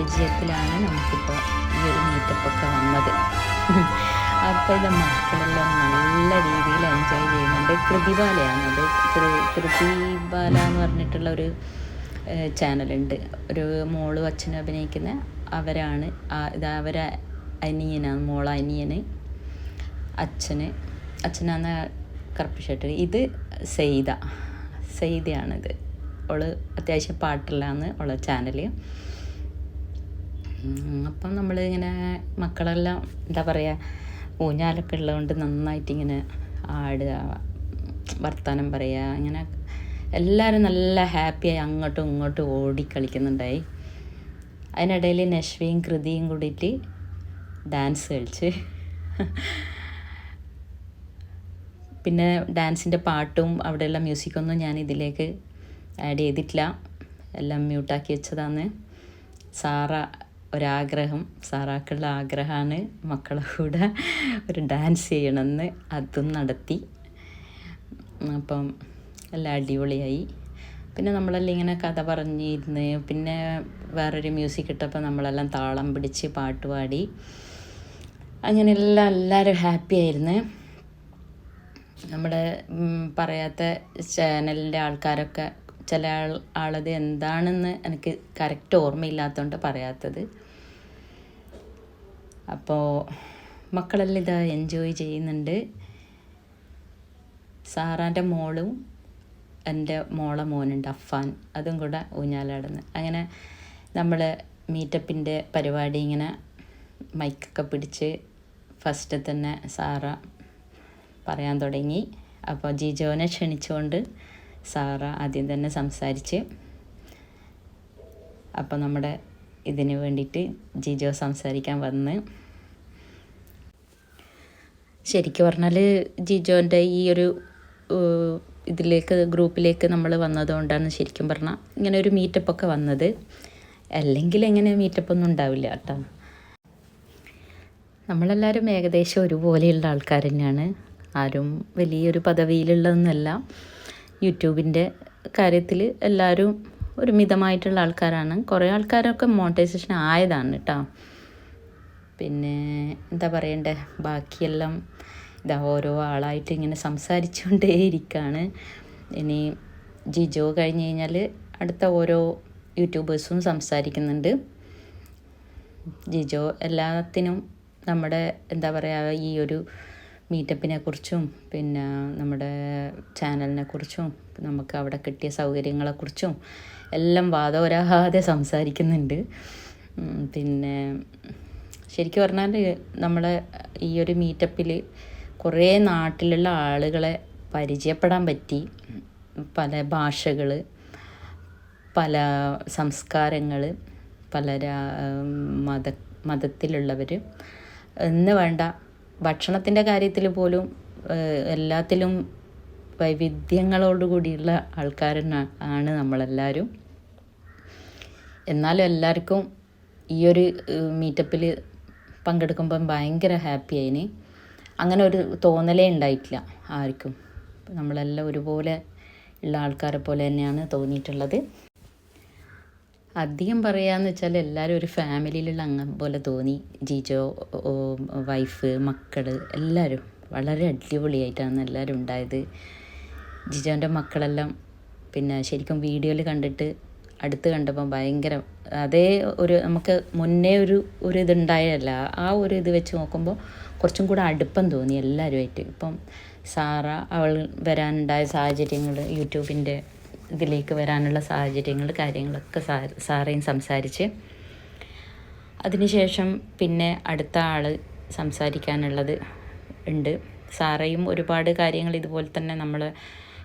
പരിചയത്തിലാണ് നമുക്കിപ്പോൾ ഈ ഒരു മീറ്റപ്പൊക്കെ വന്നത്. അപ്പോൾ ഇത് മക്കളെല്ലാം നല്ല രീതിയിൽ എൻജോയ് ചെയ്യുന്നുണ്ട്. കൃതിബാലയാണ് അത് കൃ- കൃതിബാല എന്ന് പറഞ്ഞിട്ടുള്ള ഒരു ചാനലുണ്ട് ഒരു മോളും അച്ഛനും അഭിനയിക്കുന്ന അവരാണ്. ഇത് അവരെ അനിയനാണ് മോള അനിയന് അച്ഛന് അച്ഛനാന്ന് കറുപ്പ് ഷർട്ട് ഇത് സെയ്ത. സെയ്തയാണിത്. അവൾ അത്യാവശ്യം പാട്ടില്ലാന്ന് ഉള്ള ചാനൽ അപ്പം നമ്മളിങ്ങനെ മക്കളെല്ലാം എന്താ പറയുക ഊഞ്ഞാലൊക്കെ ഉള്ളതുകൊണ്ട് നന്നായിട്ട് ഇങ്ങനെ ആടുക വർത്തമാനം പറയുക ഇങ്ങനെ എല്ലാവരും നല്ല ഹാപ്പിയായി അങ്ങോട്ടും ഇങ്ങോട്ടും ഓടി കളിക്കുന്നുണ്ടായി. അതിനിടയിൽ നശ്വയും കൃതിയും കൂടിയിട്ട് ഡാൻസ് കളിച്ച്. പിന്നെ ഡാൻസിന്റെ പാട്ടും അവിടെയുള്ള മ്യൂസിക്കൊന്നും ഞാൻ ഇതിലേക്ക് ആഡ് ചെയ്തിട്ടില്ല. എല്ലാം മ്യൂട്ടാക്കി വെച്ചതാണ്. സാറ ഒരാഗ്രഹം സാറാക്കുള്ള ആഗ്രഹമാണ് മക്കളെ കൂടെ ഒരു ഡാൻസ് ചെയ്യണമെന്ന് അതും നടത്തി. അപ്പം എല്ലാം അടിപൊളിയായി. പിന്നെ നമ്മളെല്ലാം ഇങ്ങനെ കഥ പറഞ്ഞിരുന്ന് പിന്നെ വേറൊരു മ്യൂസിക് ഇട്ടപ്പോൾ നമ്മളെല്ലാം താളം പിടിച്ച് പാട്ട് പാടി. അങ്ങനെയെല്ലാം എല്ലാവരും ഹാപ്പി ആയിരുന്നു. നമ്മുടെ പറയാത്ത ചാനലിന്റെ ആൾക്കാരൊക്കെ ചില ആൾ ആളത് എന്താണെന്ന് എനിക്ക് കറക്റ്റ് ഓർമ്മയില്ലാത്തതുകൊണ്ട് പറയാത്തത്. അപ്പോൾ മക്കളെല്ലാം ഇത് എൻജോയ് ചെയ്യുന്നുണ്ട്. സാറാന്റെ മോളും എന്റെ മോളെ മോനുണ്ട് അഫാൻ അതും കൂടെ ഊഞ്ഞാലാടുന്നു. അങ്ങനെ നമ്മൾ മീറ്റപ്പിന്റെ പരിപാടി ഇങ്ങനെ മൈക്കൊക്കെ പിടിച്ച് ഫസ്റ്റ് തന്നെ സാറ പറയാൻ തുടങ്ങി. അപ്പോൾ ജിജോനെ ക്ഷണിച്ചുകൊണ്ട് സാറ ആദ്യം തന്നെ സംസാരിച്ച് അപ്പോൾ നമ്മുടെ ഇതിന് വേണ്ടിയിട്ട് ജിജോ സംസാരിക്കാൻ വന്ന്. ശരിക്കും പറഞ്ഞാൽ ജിജോന്റെ ഈ ഒരു ഇതിലേക്ക് ഗ്രൂപ്പിലേക്ക് നമ്മൾ വന്നതുകൊണ്ടാണ് ശരിക്കും പറഞ്ഞാൽ ഇങ്ങനെ ഒരു മീറ്റപ്പൊക്കെ വന്നത്. അല്ലെങ്കിൽ എങ്ങനെ മീറ്റപ്പൊന്നും ഉണ്ടാവില്ല കേട്ടോ. നമ്മളെല്ലാവരും ഏകദേശം ഒരുപോലെയുള്ള ആൾക്കാർ തന്നെയാണ്. ആരും വലിയൊരു പദവിയിലുള്ളതൊന്നുമല്ല. യൂട്യൂബിന്റെ കാര്യത്തിൽ എല്ലാവരും ഒരു മിതമായിട്ടുള്ള ആൾക്കാരാണ്. കുറേ ആൾക്കാരൊക്കെ മോണിറ്റൈസേഷൻ ആയതാണ് കേട്ടോ പിന്നെ എന്താ പറയണ്ടേ? ബാക്കിയെല്ലാം ഇതാ ഓരോ ആളായിട്ട് ഇങ്ങനെ സംസാരിച്ചുകൊണ്ടേ ഇരിക്കുകയാണ് ഇനി ജിജോ കഴിഞ്ഞ് കഴിഞ്ഞാൽ അടുത്ത ഓരോ യൂട്യൂബേഴ്സും സംസാരിക്കുന്നുണ്ട്. ജിജോ എല്ലാത്തിനും നമ്മുടെ എന്താ പറയുക ഈ ഒരു മീറ്റപ്പിനെ കുറിച്ചും പിന്നെ നമ്മുടെ ചാനലിനെ കുറിച്ചും നമുക്ക് അവിടെ കിട്ടിയ സൗകര്യങ്ങളെക്കുറിച്ചും എല്ലാം വാദോരാഹാതെ സംസാരിക്കുന്നുണ്ട്. പിന്നെ ശരിക്കും പറഞ്ഞാൽ നമ്മളെ ഈ ഒരു മീറ്റപ്പിൽ കുറേ നാട്ടിലുള്ള ആളുകളെ പരിചയപ്പെടാൻ പറ്റി. പല ഭാഷകൾ പല സംസ്കാരങ്ങൾ പല മത മതത്തിലുള്ളവർ എന്ന് വേണ്ട ഭക്ഷണത്തിന്റെ കാര്യത്തിൽ പോലും എല്ലാത്തിലും വൈവിധ്യങ്ങളോട് കൂടിയുള്ള ആൾക്കാരനാ ആണ് നമ്മളെല്ലാവരും എന്നാലും എല്ലാവർക്കും ഈ ഒരു മീറ്റപ്പിൽ പങ്കെടുക്കുമ്പം ഭയങ്കര ഹാപ്പി ആയിന്. അങ്ങനെ ഒരു തോന്നലേ ഉണ്ടായിട്ടില്ല ആർക്കും. നമ്മളെല്ലാം ഒരുപോലെ ഉള്ള ആൾക്കാരെ പോലെ തന്നെയാണ് തോന്നിയിട്ടുള്ളത്. അധികം പറയാന്ന് വെച്ചാൽ എല്ലാവരും ഒരു ഫാമിലിയിലുള്ള അംഗം പോലെ തോന്നി. ജിജോ വൈഫ് മക്കൾ എല്ലാവരും വളരെ അടിപൊളിയായിട്ടാണ് എല്ലാവരും ഉണ്ടായത്. ജിജോന്റെ മക്കളെല്ലാം പിന്നെ ശരിക്കും വീഡിയോയിൽ കണ്ടിട്ട് അടുത്ത് കണ്ടപ്പോൾ ഭയങ്കര അതേ ഒരു നമുക്ക് മുന്നേ ഒരു ഒരു ഇതുണ്ടായല്ല ആ ഒരു ഇത് വെച്ച് നോക്കുമ്പോൾ കുറച്ചും കൂടെ അടുപ്പം തോന്നി എല്ലാവരുമായിട്ട് ഇപ്പം സാറ അവൾ വരാനുണ്ടായ സാഹചര്യങ്ങൾ യൂട്യൂബിന്റെ ഇതിലേക്ക് വരാനുള്ള സാഹചര്യങ്ങൾ കാര്യങ്ങളൊക്കെ സാ സാറേയും സംസാരിച്ച്. അതിനുശേഷം പിന്നെ അടുത്ത ആൾ സംസാരിക്കാനുള്ളത് ഉണ്ട്. സാറയും ഒരുപാട് കാര്യങ്ങൾ ഇതുപോലെ തന്നെ നമ്മൾ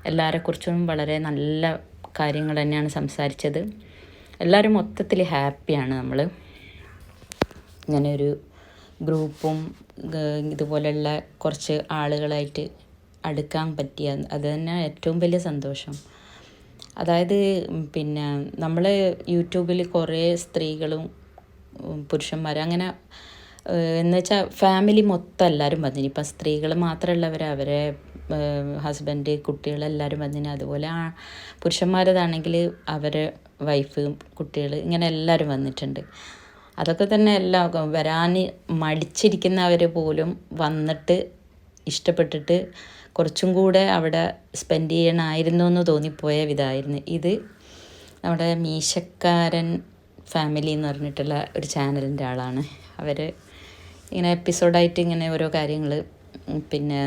എല്ലാവരെക്കുറിച്ചും വളരെ നല്ല കാര്യങ്ങൾ തന്നെയാണ് സംസാരിച്ചത്. എല്ലാവരും മൊത്തത്തിൽ ഹാപ്പിയാണ് നമ്മൾ ഇങ്ങനൊരു ഗ്രൂപ്പും ഇതുപോലെയുള്ള കുറച്ച് ആളുകളായിട്ട് അടുക്കാൻ പറ്റിയ അത് തന്നെ ഏറ്റവും വലിയ സന്തോഷം. അതായത് പിന്നെ നമ്മൾ യൂട്യൂബിൽ കുറേ സ്ത്രീകളും പുരുഷന്മാരും അങ്ങനെ എന്ന് വെച്ചാൽ ഫാമിലി മൊത്തം എല്ലാവരും വന്നിന്. ഇപ്പം സ്ത്രീകൾ മാത്രമുള്ളവർ അവരെ ഹസ്ബൻഡ് കുട്ടികളെല്ലാവരും വന്നിന്. അതുപോലെ ആ പുരുഷന്മാരതാണെങ്കിൽ അവരെ വൈഫ് കുട്ടികൾ ഇങ്ങനെ എല്ലാവരും വന്നിട്ടുണ്ട്. അതൊക്കെ തന്നെ എല്ലാം വരാൻ മടിച്ചിരിക്കുന്നവർ പോലും വന്നിട്ട് ഇഷ്ടപ്പെട്ടിട്ട് കുറച്ചും കൂടെ അവിടെ സ്പെൻഡ് ചെയ്യണമായിരുന്നു എന്ന് തോന്നിപ്പോയ വിധമായിരുന്നു. ഇത് നമ്മുടെ മീശക്കാരൻ ഫാമിലി എന്ന് പറഞ്ഞിട്ടുള്ള ഒരു ചാനലിന്റെ ആളാണ്. അവർ ഇങ്ങനെ എപ്പിസോഡായിട്ട് ഇങ്ങനെ ഓരോ കാര്യങ്ങൾ പിന്നെ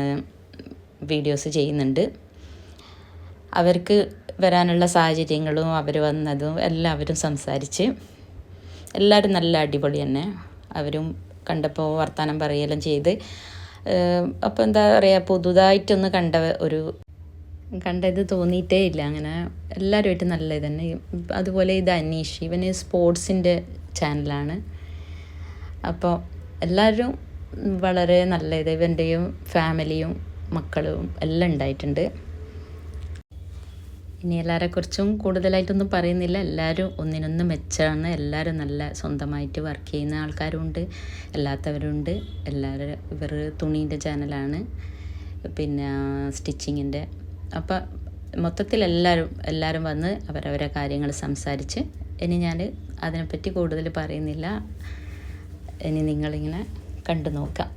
വീഡിയോസ് ചെയ്യുന്നുണ്ട്. അവർക്ക് വരാനുള്ള സാഹചര്യങ്ങളും അവർ വന്നതും എല്ലാവരും സംസാരിച്ച് എല്ലാവരും നല്ല അടിപൊളി തന്നെ. അവരും കണ്ടപ്പോൾ വർത്തമാനം പറയുകയെല്ലാം ചെയ്ത് അപ്പോൾ എന്താ പറയുക പുതുതായിട്ടൊന്ന് കണ്ട ഒരു കണ്ടത് തോന്നിയിട്ടേ ഇല്ല. അങ്ങനെ എല്ലാവരുമായിട്ട് നല്ല തന്നെ. അതുപോലെ ഇത് അനീഷ് ഇവന് സ്പോർട്സിന്റെ ചാനലാണ്. അപ്പോൾ എല്ലാവരും വളരെ നല്ല ഇത് ഇവന്റെയും ഫാമിലിയും മക്കളും എല്ലാം ഉണ്ടായിട്ടുണ്ട്. ഇനി എല്ലാവരെക്കുറിച്ചും കൂടുതലായിട്ടൊന്നും പറയുന്നില്ല. എല്ലാവരും ഒന്നിനൊന്ന് മെച്ചമാണ്. എല്ലാവരും നല്ല സ്വന്തമായിട്ട് വർക്ക് ചെയ്യുന്ന ആൾക്കാരുണ്ട്. അല്ലാത്തവരുണ്ട്. എല്ലാവരും ഇവർ തുണീന്റെ ചാനലാണ് പിന്നെ സ്റ്റിച്ചിങ്ങിന്റെ അപ്പം മൊത്തത്തിൽ എല്ലാവരും എല്ലാവരും വന്ന് അവരവരെ കാര്യങ്ങൾ സംസാരിച്ച് ഇനി ഞാൻ അതിനെപ്പറ്റി കൂടുതൽ പറയുന്നില്ല. ഇനി നിങ്ങളിങ്ങനെ കണ്ടു നോക്കാം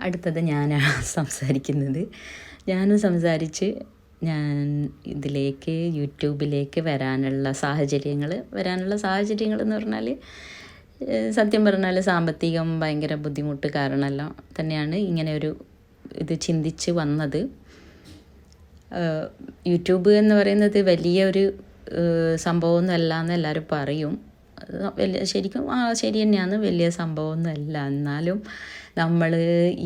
അടുത്തത് ഞാനാണ് സംസാരിക്കുന്നത്. ഞാനും സംസാരിച്ച് ഞാൻ ഇതിലേക്ക് യൂട്യൂബിലേക്ക് വരാനുള്ള സാഹചര്യങ്ങൾ വരാനുള്ള സാഹചര്യങ്ങൾ എന്ന് പറഞ്ഞാൽ സത്യം പറഞ്ഞാൽ സാമ്പത്തികം ഭയങ്കര ബുദ്ധിമുട്ട് കാരണമെല്ലാം. തന്നെയാണ് ഇങ്ങനെ ഒരു ഇത് ചിന്തിച്ച് വന്നത്. യൂട്യൂബ് എന്ന് പറയുന്നത് വലിയൊരു സംഭവമൊന്നും അല്ല എന്ന് എല്ലാവരും പറയും. വലിയ ശരിക്കും ആ ശരി തന്നെയാണ് വലിയ സംഭവമൊന്നും അല്ല. എന്നാലും നമ്മൾ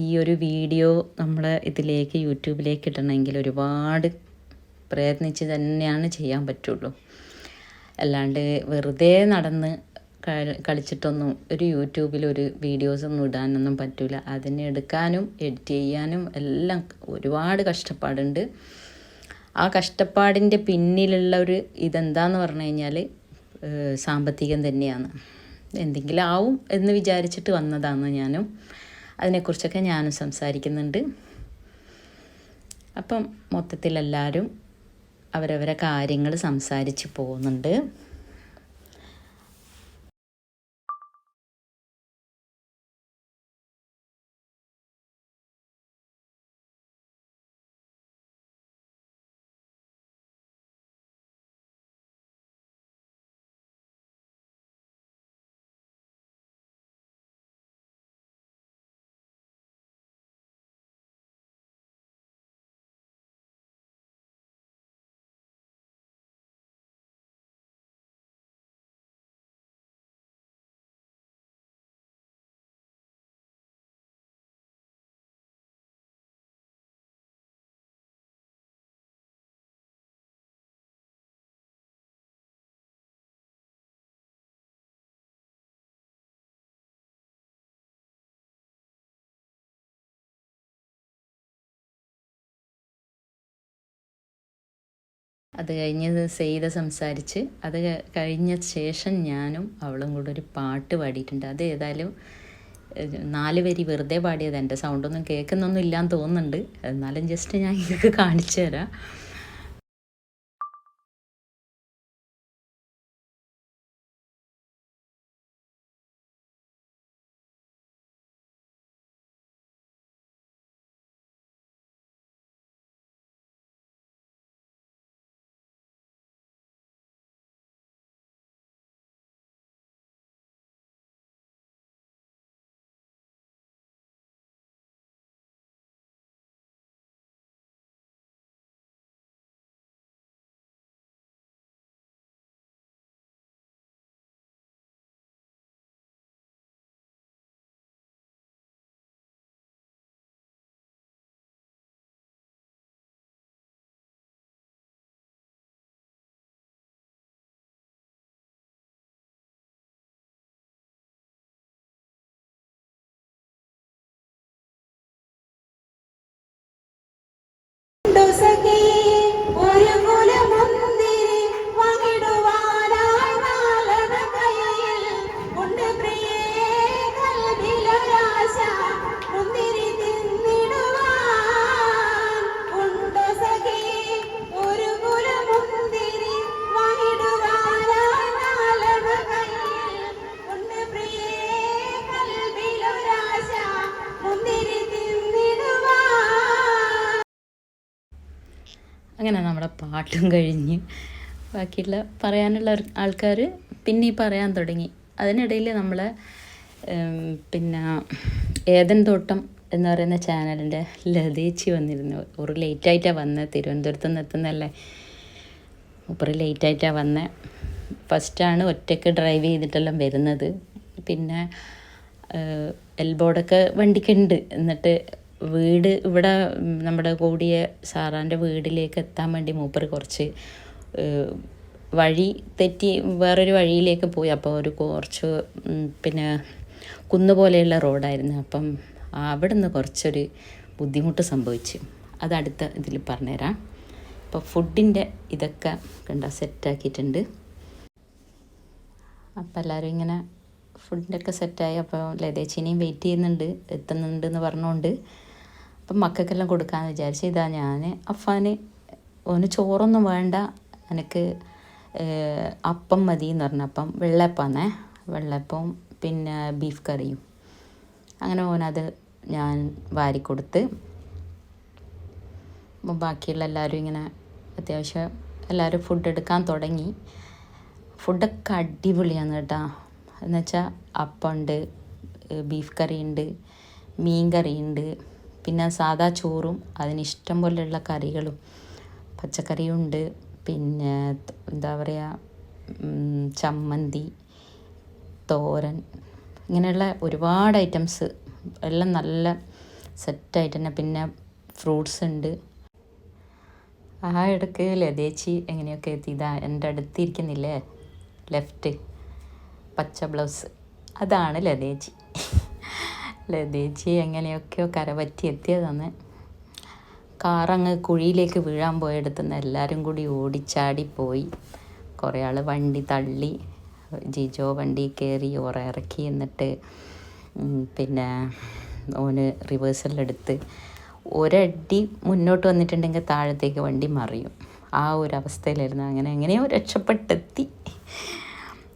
ഈ ഒരു വീഡിയോ നമ്മൾ ഇതിലേക്ക് യൂട്യൂബിലേക്ക് ഇടണമെങ്കിൽ ഒരുപാട് പ്രയത്നിച്ച് തന്നെയാണ് ചെയ്യാൻ പറ്റുള്ളൂ. അല്ലാണ്ട് വെറുതെ നടന്ന് കളിച്ചിട്ടൊന്നും ഒരു യൂട്യൂബിൽ ഒരു വീഡിയോസ് ഒന്നും ഇടാനൊന്നും പറ്റില്ല അതിനെ എടുക്കാനും എഡിറ്റ് ചെയ്യാനും എല്ലാം ഒരുപാട് കഷ്ടപ്പാടുണ്ട്. ആ കഷ്ടപ്പാടിന്റെ പിന്നിലുള്ള ഒരു ഇതെന്താന്ന് പറഞ്ഞു കഴിഞ്ഞാൽ സാമ്പത്തികം തന്നെയാണ്. എന്തെങ്കിലും ആവും എന്ന് വിചാരിച്ചിട്ട് വന്നതാണ് ഞാനും. അതിനെക്കുറിച്ചൊക്കെ ഞാനും സംസാരിക്കുന്നുണ്ട്. അപ്പം മൊത്തത്തിലെല്ലാവരും അവരവരെ കാര്യങ്ങൾ സംസാരിച്ച് പോകുന്നുണ്ട്. അത് കഴിഞ്ഞ് സെയ്ത സംസാരിച്ച് അത് കഴിഞ്ഞ ശേഷം ഞാനും അവളും കൂടെ ഒരു പാട്ട് പാടിയിട്ടുണ്ട്. അത് ഏതായാലും നാല് വരി വെറുതെ പാടിയത്. എന്റെ സൗണ്ടൊന്നും കേൾക്കുന്നൊന്നും ഇല്ലാന്ന് തോന്നുന്നുണ്ട്. എന്നാലും ജസ്റ്റ് ഞാൻ ഇതൊക്കെ കാണിച്ചു തരാം. പാട്ടും കഴിഞ്ഞ്. ബാക്കിയുള്ള പറയാനുള്ള ആൾക്കാർ പിന്നെ ഈ പറയാൻ തുടങ്ങി. അതിനിടയിൽ നമ്മൾ പിന്നെ ഏതൻ തോട്ടം എന്ന് പറയുന്ന ചാനലിന്റെ ലതേച്ചി വന്നിരുന്നു. ഒരു ലേറ്റായിട്ടാണ് വന്നത് തിരുവനന്തപുരത്ത് നിന്ന് എത്തുന്നതല്ലേ ഒരു ലേറ്റായിട്ടാണ് വന്നത് ഫസ്റ്റാണ് ഒറ്റയ്ക്ക് ഡ്രൈവ് ചെയ്തിട്ടെല്ലാം വരുന്നത്. പിന്നെ എൽബോർഡൊക്കെ വണ്ടിക്കുണ്ട് എന്നിട്ട് വീട് ഇവിടെ നമ്മുടെ കൂടിയ സാറാന്റെ വീട്ടിലേക്ക് എത്താൻ വേണ്ടി മൂപ്പർ കുറച്ച് വഴി തെറ്റി വേറൊരു വഴിയിലേക്ക് പോയി. അപ്പോൾ ഒരു കുറച്ച് പിന്നെ കുന്ന് പോലെയുള്ള റോഡായിരുന്നു. അപ്പം അവിടെ നിന്ന് കുറച്ചൊരു ബുദ്ധിമുട്ട് സംഭവിച്ചു. അത് അടുത്ത ഇതിൽ പറഞ്ഞുതരാം. അപ്പോൾ ഫുഡിന്റെ ഇതൊക്കെ കണ്ട സെറ്റാക്കിയിട്ടുണ്ട്. അപ്പം എല്ലാവരും ഇങ്ങനെ ഫുഡിന്റെ ഒക്കെ സെറ്റായി. അപ്പോൾ ലതേച്ചിനെയും വെയിറ്റ് ചെയ്യുന്നുണ്ട് എത്തുന്നുണ്ട് എന്ന് പറഞ്ഞുകൊണ്ട് അപ്പം മക്കൾക്കെല്ലാം കൊടുക്കാമെന്ന് വിചാരിച്ച് ഇതാ ഞാൻ അഫാന് ഓന് ചോറൊന്നും വേണ്ട. എനിക്ക് അപ്പം മതി എന്ന് പറഞ്ഞപ്പം വെള്ളയപ്പാന്നേ. വെള്ളയപ്പവും പിന്നെ ബീഫ് കറിയും. അങ്ങനെ ഓനത് ഞാൻ വാരിക്കൊടുത്ത്. അപ്പം ബാക്കിയുള്ള എല്ലാവരും ഇങ്ങനെ അത്യാവശ്യം എല്ലാവരും ഫുഡ് എടുക്കാൻ തുടങ്ങി. ഫുഡൊക്കെ അടിപൊളിയാണ് കേട്ടോ. എന്നുവെച്ചാൽ അപ്പമുണ്ട് ബീഫ് കറിയുണ്ട് മീൻ കറിയുണ്ട്. പിന്നെ സാദാ ചോറും അതിന് ഇഷ്ടം പോലെയുള്ള കറികളും. പച്ചക്കറിയുണ്ട്. പിന്നെ എന്താ പറയുക ചമ്മന്തി തോരൻ ഇങ്ങനെയുള്ള ഒരുപാട് ഐറ്റംസ് എല്ലാം നല്ല സെറ്റായിട്ട് തന്നെ പിന്നെ ഫ്രൂട്ട്സ് ഉണ്ട്. ആ ഇടയ്ക്ക് ലതേച്ചി എങ്ങനെയൊക്കെ എത്തി ഇതാ എന്റെ അടുത്തിരിക്കുന്നില്ലേ ലെഫ്റ്റ് പച്ച ബ്ലൗസ് അതാണ് ലതേച്ചി. ലതേച്ചി എങ്ങനെയൊക്കെയോ കരപറ്റി എത്തിയതാണ്. കാറങ്ങ് കുഴിയിലേക്ക് വീഴാൻ പോയെടുത്തുനിന്ന് എല്ലാവരും കൂടി ഓടിച്ചാടി പോയി കുറേ ആൾ വണ്ടി തള്ളി ജിജോ വണ്ടി കയറി ഓറ ഇറക്കി എന്നിട്ട് പിന്നെ ഓന് റിവേഴ്സലെടുത്ത് ഒരടി മുന്നോട്ട് വന്നിട്ടുണ്ടെങ്കിൽ താഴത്തേക്ക് വണ്ടി മറിയും. ആ ഒരു അവസ്ഥയിലായിരുന്നു. അങ്ങനെ എങ്ങനെയോ രക്ഷപ്പെട്ടെത്തി.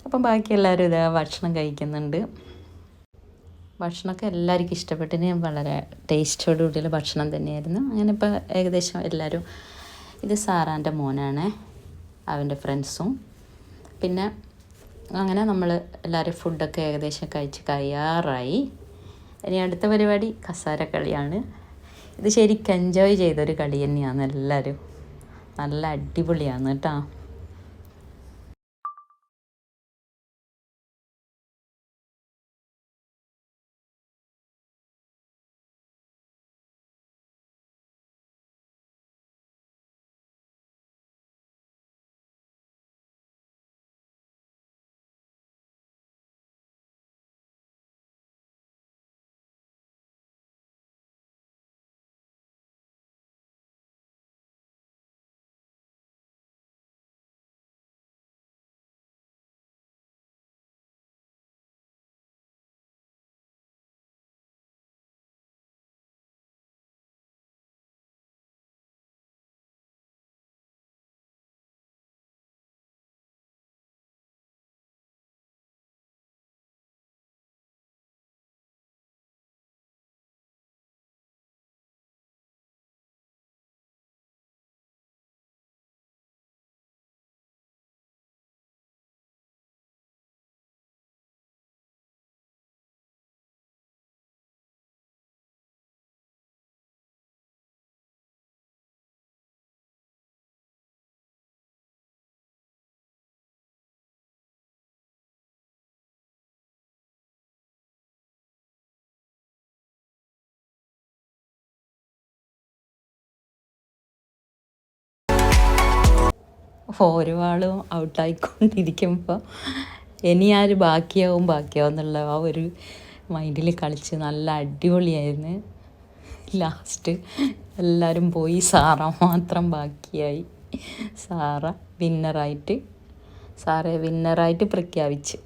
അപ്പം ബാക്കി എല്ലാവരും ഇതാ ഭക്ഷണം കഴിക്കുന്നുണ്ട്. ഭക്ഷണമൊക്കെ എല്ലാവർക്കും ഇഷ്ടപ്പെട്ടിന് വളരെ ടേസ്റ്റോട് കൂടിയുള്ള ഭക്ഷണം തന്നെയായിരുന്നു. അങ്ങനെ ഇപ്പോൾ ഏകദേശം എല്ലാവരും ഇത് സാറാന്റെ മോനാണ് അവന്റെ ഫ്രണ്ട്സും. പിന്നെ അങ്ങനെ നമ്മൾ എല്ലാവരും ഫുഡൊക്കെ ഏകദേശം കഴിച്ച് കഴിയാറായി. ഇനി അടുത്ത പരിപാടി കസാര കളിയാണ്. ഇത് ശരിക്കും എൻജോയ് ചെയ്തൊരു കളി തന്നെയാണ് എല്ലാവരും നല്ല അടിപൊളിയാണ് കേട്ടോ. ഓരോ ആളും ഔട്ടായിക്കൊണ്ടിരിക്കുമ്പോൾ ഇനി ആര് ബാക്കിയാവും ബാക്കിയാവും എന്നുള്ള ആ ഒരു മൈൻഡിൽ കളിച്ച് നല്ല അടിപൊളിയായിരുന്നു. ലാസ്റ്റ് എല്ലാവരും പോയി സാറ മാത്രം ബാക്കിയായി. സാറ വിന്നറായിട്ട് സാറെ വിന്നറായിട്ട് പ്രഖ്യാപിച്ച്.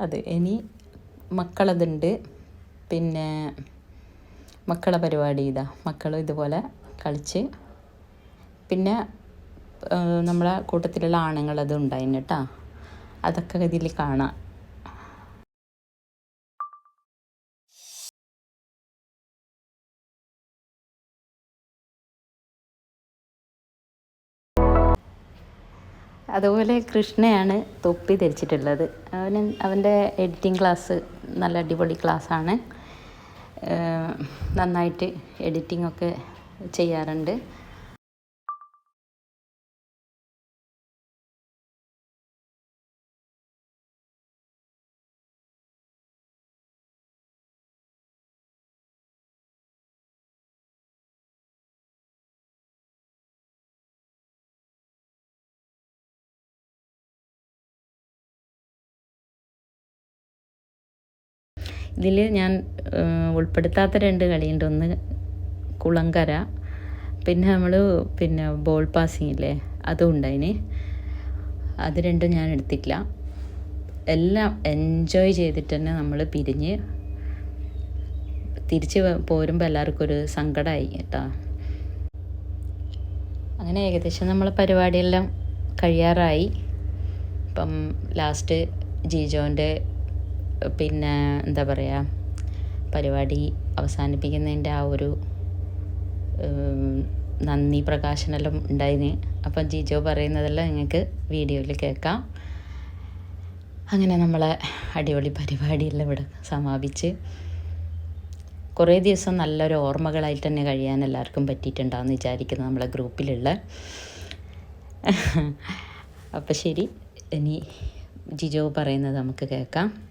അത് ഇനി മക്കളതുണ്ട്. പിന്നെ മക്കളെ പരിപാടി ഇതാ മക്കൾ ഇതുപോലെ കളിച്ച് പിന്നെ നമ്മളെ കൂട്ടത്തിലുള്ള ആണുങ്ങളത് ഉണ്ടായിരുന്നു കേട്ടോ അതൊക്കെ ഇതിൽ കാണാം. അതുപോലെ കൃഷ്ണയാണ് തൊപ്പി ധരിച്ചിട്ടുള്ളത്. അവന് അവന്റെ എഡിറ്റിംഗ് ക്ലാസ് നല്ല അടിപൊളി ക്ലാസ്സാണ് നന്നായിട്ട് എഡിറ്റിംഗ് ഒക്കെ ചെയ്യാറുണ്ട്. ഇതിൽ ഞാൻ ഉൾപ്പെടുത്താത്ത രണ്ട് കളിയുണ്ട്. ഒന്ന് കുളങ്കര പിന്നെ നമ്മൾ പിന്നെ ബോൾ പാസിംഗ് ഇല്ലേ? അതും ഉണ്ടായിന്. അത് രണ്ടും ഞാൻ എടുത്തിട്ടില്ല. എല്ലാം എൻജോയ് ചെയ്തിട്ട് തന്നെ നമ്മൾ പിരിഞ്ഞ് തിരിച്ച് പോരുമ്പോൾ എല്ലാവർക്കും ഒരു സങ്കടമായി കേട്ടോ. അങ്ങനെ ഏകദേശം നമ്മൾ പരിപാടിയെല്ലാം കഴിയാറായി. ഇപ്പം ലാസ്റ്റ് ജിജോന്റെ പിന്നെ എന്താ പറയുക പരിപാടി അവസാനിപ്പിക്കുന്നതിന്റെ ആ ഒരു നന്ദി പ്രകാശനെല്ലാം ഉണ്ടായിന്. അപ്പം ജിജോ പറയുന്നതെല്ലാം നിങ്ങൾക്ക് വീഡിയോയിൽ കേൾക്കാം. അങ്ങനെ നമ്മളെ അടിപൊളി പരിപാടിയെല്ലാം ഇവിടെ സമാപിച്ച്. കുറേ ദിവസം നല്ലൊരു ഓർമ്മകളായിട്ട് തന്നെ കഴിയാൻ എല്ലാവർക്കും പറ്റിയിട്ടുണ്ടാകുമെന്ന് വിചാരിക്കുന്നു നമ്മളെ ഗ്രൂപ്പിലുള്ള. അപ്പം ശരി ഇനി ജിജോ പറയുന്നത് നമുക്ക് കേൾക്കാം.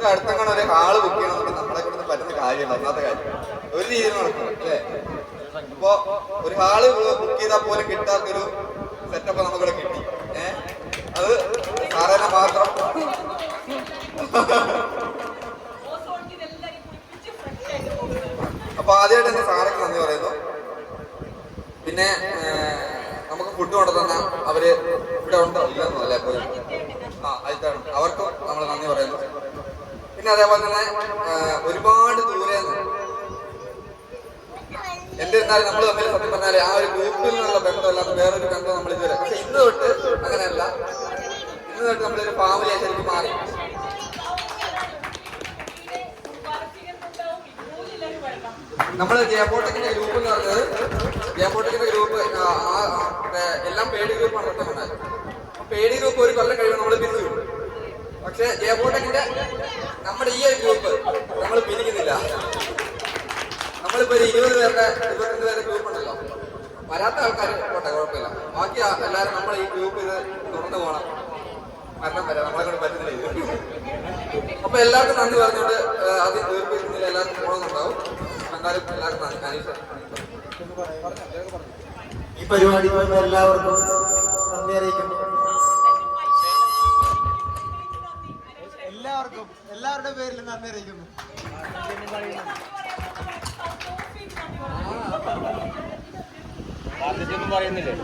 ഇവിടെ അടുത്തങ്ങനെ ഒരു ഹാൾ ബുക്ക് ചെയ്യണമെങ്കിൽ നമ്മളെ കൊണ്ട് പറ്റുന്ന കാര്യമല്ല ഒന്നാമത്തെ കാര്യം. ഒരു രീതിയിൽ നടക്കും അല്ലേ? ഇപ്പോ ഒരു ഹാൾ ബുക്ക് ചെയ്താൽ പോലും കിട്ടാത്തൊരു സെറ്റപ്പ് നമുക്കിവിടെ കിട്ടി. ഏഹ് അത് സാറേനെ മാത്രം. അപ്പൊ ആദ്യമായിട്ട് എന്റെ സാറേക്ക് നന്ദി പറയുന്നു. പിന്നെ നമുക്ക് ഫുഡ് കൊണ്ടുതന്ന അവർ ഇവിടെ ഉണ്ടോ? ഇല്ലെന്നല്ലേ പോയി. ആ അയത്താണ് അവർക്കും നമ്മൾ നന്ദി പറയുന്നു. പിന്നെ അതേപോലെ തന്നെ ഒരുപാട് ദൂരെ എന്നിരുന്നാലും നമ്മൾ തമ്മിൽ സത്യം പറഞ്ഞാൽ ആ ഒരു ഗ്രൂപ്പിൽ നിന്നുള്ള ബന്ധമല്ലാതെ വേറൊരു ബന്ധം നമ്മൾ ഇതുവരെ പക്ഷെ ഇന്ന് തൊട്ട് അങ്ങനെയല്ല. ഇന്ന് തൊട്ട് നമ്മളൊരു ഫാമിലി ശരിക്കും മാറി. നമ്മൾ ജയപോട്ടക്കിന്റെ ഗ്രൂപ്പ് എന്ന് പറഞ്ഞത് ജയപോട്ടക്കിന്റെ ഗ്രൂപ്പ് എല്ലാം പേടി ഗ്രൂപ്പാണ് സത്യം പറഞ്ഞാൽ പേടി ഗ്രൂപ്പ് ഒരു കൊല്ലം കഴിയുമ്പോൾ നമ്മൾ പിരിച്ചു പക്ഷെ ജയപോട്ടക്കിന്റെ നമ്മുടെ ഈ ഒരു ഗ്രൂപ്പ് നമ്മൾ പിരിക്കുന്നില്ല. നമ്മളിപ്പോ ഒരു ഇരുപത് പേരുടെ ഇരുപത്തിരണ്ട് പേരുടെ ഗ്രൂപ്പ് ഉണ്ടല്ലോ. വരാത്ത ആൾക്കാർ പോട്ടെ കുഴപ്പമില്ല. ബാക്കി എല്ലാവരും നമ്മൾ ഈ ഗ്രൂപ്പ് ഇത് തുറന്നു പോകണം. മരണം വരെ നമ്മളെ കൊണ്ട് പറ്റുന്നില്ല അപ്പൊ എല്ലാവർക്കും നന്ദി പറഞ്ഞുകൊണ്ട് ആദ്യം തീർപ്പിക്കുന്നില്ല എല്ലാവർക്കും പോകണമെന്നുണ്ടാവും എന്നാലും എല്ലാവർക്കും നന്ദി. അനീഷ് ഈ പരിപാടി എല്ലാവർക്കും നന്ദി അറിയിക്കുന്നു. എല്ലാവരുടെ പേരിലും നന്ദി അറിയിക്കുന്നു. പറയുന്നില്ലേ?